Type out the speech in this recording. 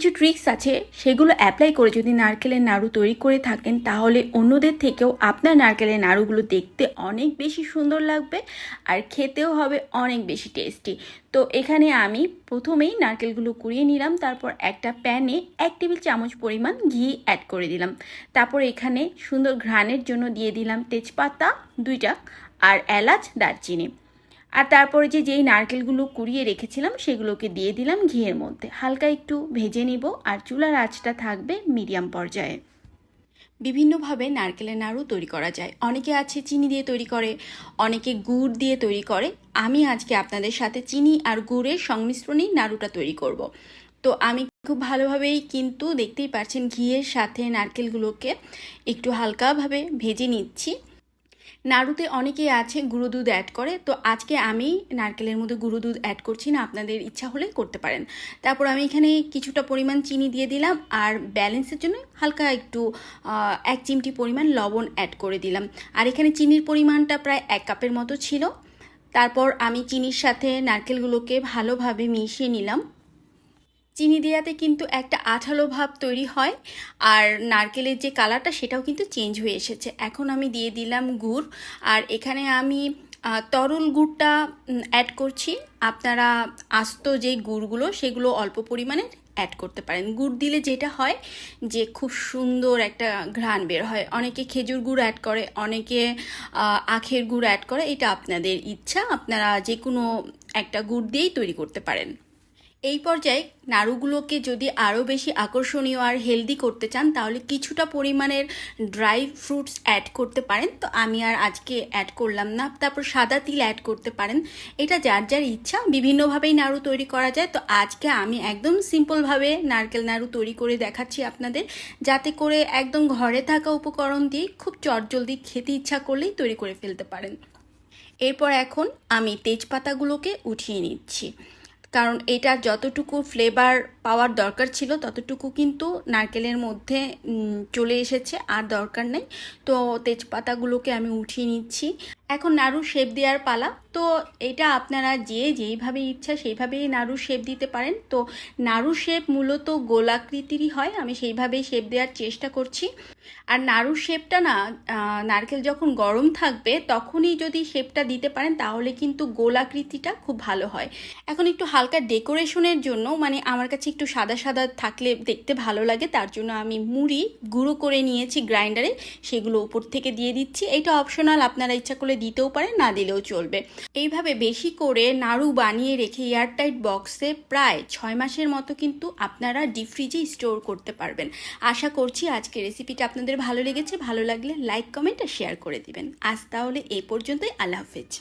কিছু ট্রিক্স আছে, সেগুলো অ্যাপ্লাই করে যদি নারকেলের নাড়ু তৈরি করে থাকেন, তাহলে অন্যদের থেকেও আপনার নারকেলের নাড়ুগুলো দেখতে অনেক বেশি সুন্দর লাগবে আর খেতেও হবে অনেক বেশি টেস্টি তো এখানে আমি প্রথমেই নারকেলগুলো কুড়িয়ে নিলাম, তারপর একটা প্যানে এক টেবিল চামচ পরিমাণ ঘি অ্যাড করে দিলাম। তারপর এখানে সুন্দর ঘ্রাণের জন্য দিয়ে দিলাম তেজপাতা দুইটা আর এলাচ, দারচিনি। আর তারপরে যে যেই নারকেলগুলো কুড়িয়ে রেখেছিলাম, সেগুলোকে দিয়ে দিলাম ঘিয়ের মধ্যে। হালকা একটু ভেজে নিব আর চুলার আঁচটা থাকবে মিডিয়াম পর্যায়ে। বিভিন্নভাবে নারকেলের নাড়ু তৈরি করা যায়। অনেকে আছে চিনি দিয়ে তৈরি করে, অনেকে গুড় দিয়ে তৈরি করে। আমি আজকে আপনাদের সাথে চিনি আর গুড়ের সংমিশ্রণেই নাড়ুটা তৈরি করব। তো আমি খুব ভালোভাবেই কিন্তু দেখতেই পাচ্ছেন ঘিয়ের সাথে নারকেলগুলোকে একটু হালকাভাবে ভেজে নিচ্ছি। নাড়ুতে অনেকেই আছে গুঁড়ো দুধ অ্যাড করে, তো আজকে আমি নারকেলের মধ্যে গুঁড়ো দুধ অ্যাড করছি না, আপনাদের ইচ্ছা হলে করতে পারেন। তারপর আমি এখানে কিছুটা পরিমাণ চিনি দিয়ে দিলাম, আর ব্যালেন্সের জন্য হালকা একটু এক চিমটি পরিমাণ লবণ অ্যাড করে দিলাম। আর এখানে চিনির পরিমাণটা প্রায় এক কাপের মতো ছিল। তারপর আমি চিনির সাথে নারকেলগুলোকে ভালোভাবে মিশিয়ে নিলাম। চিনি দেওয়াতে কিন্তু একটা আঠালো ভাব তৈরি হয়, আর নারকেলের যে কালারটা সেটাও কিন্তু চেঞ্জ হয়ে এসেছে। এখন আমি দিয়ে দিলাম গুড়, আর এখানে আমি তরল গুড়টা অ্যাড করছি। আপনারা আস্ত যে গুড়গুলো সেগুলো অল্প পরিমাণে অ্যাড করতে পারেন। গুড় দিলে যেটা হয় যে খুব সুন্দর একটা ঘ্রাণ বের হয়। অনেকে খেজুর গুড় অ্যাড করে, অনেকে আখের গুড় অ্যাড করে, এটা আপনাদের ইচ্ছা। আপনারা যে কোনো একটা গুড় দিয়েই তৈরি করতে পারেন। এই পর্যায়ে নাড়ুগুলোকে যদি আরও বেশি আকর্ষণীয় আর হেলদি করতে চান, তাহলে কিছুটা পরিমাণের ড্রাই ফ্রুটস অ্যাড করতে পারেন। তো আমি আর আজকে অ্যাড করলাম না, তারপর সাদা তিল অ্যাড করতে পারেন। এটা যার যার ইচ্ছা, বিভিন্নভাবেই নাড়ু তৈরি করা যায়। তো আজকে আমি একদম সিম্পলভাবে নারকেল নাড়ু তৈরি করে দেখাচ্ছি আপনাদের, যাতে করে একদম ঘরে থাকা উপকরণ দিয়ে খুব চটজলদি খেতে ইচ্ছা করলেই তৈরি করে ফেলতে পারেন। এরপর এখন আমি তেজপাতাগুলোকে উঠিয়ে নিচ্ছি। কারণ এটা যতটুকু ফ্লেভার পাওয়ার দরকার ছিল, ততটুকু কিন্তু নারকেলের মধ্যে চলে এসেছে, আর দরকার নেই। তো তেজপাতাগুলোকে আমি উঠিয়ে নিচ্ছি। এখন নাড়ু শেপ দেওয়ার পালা। তো এটা আপনারা যে যেইভাবে ইচ্ছা সেইভাবেই নাড়ু শেপ দিতে পারেন। তো নাড়ু শেপ মূলত গোলাকৃতিরই হয়, আমি সেইভাবেই শেপ দেওয়ার চেষ্টা করছি। আর নাড়ুর শেপটা না নারকেল যখন গরম থাকবে, তখনই যদি শেপটা দিতে পারেন, তাহলে কিন্তু গোলাকৃতিটা খুব ভালো হয়। এখন একটু হালকা ডেকোরেশনের জন্য মানে আমার কাছে একটু সাদা সাদা থাকলে দেখতে ভালো লাগে, তার জন্য আমি মুড়ি গুঁড়ো করে নিয়েছি গ্রাইন্ডারে, সেগুলো উপর থেকে দিয়ে দিচ্ছি। এটা অপশনাল, আপনারা ইচ্ছা করলে দিতেও পারেন না দিলেও চলবে। এইভাবে বেশি করে নাড়ু বানিয়ে রেখে এয়ারটাইট বক্সে প্রায় ছয় মাসের মতো কিন্তু আপনারা ডিপ ফ্রিজে স্টোর করতে পারবেন। আশা করছি আজকে রেসিপিটা আপনাদের ভালো লেগেছে। ভালো লাগলে লাইক, কমেন্ট আর শেয়ার করে দিবেন। আজ তাহলে এই পর্যন্তই। আল্লাহ হাফেজ।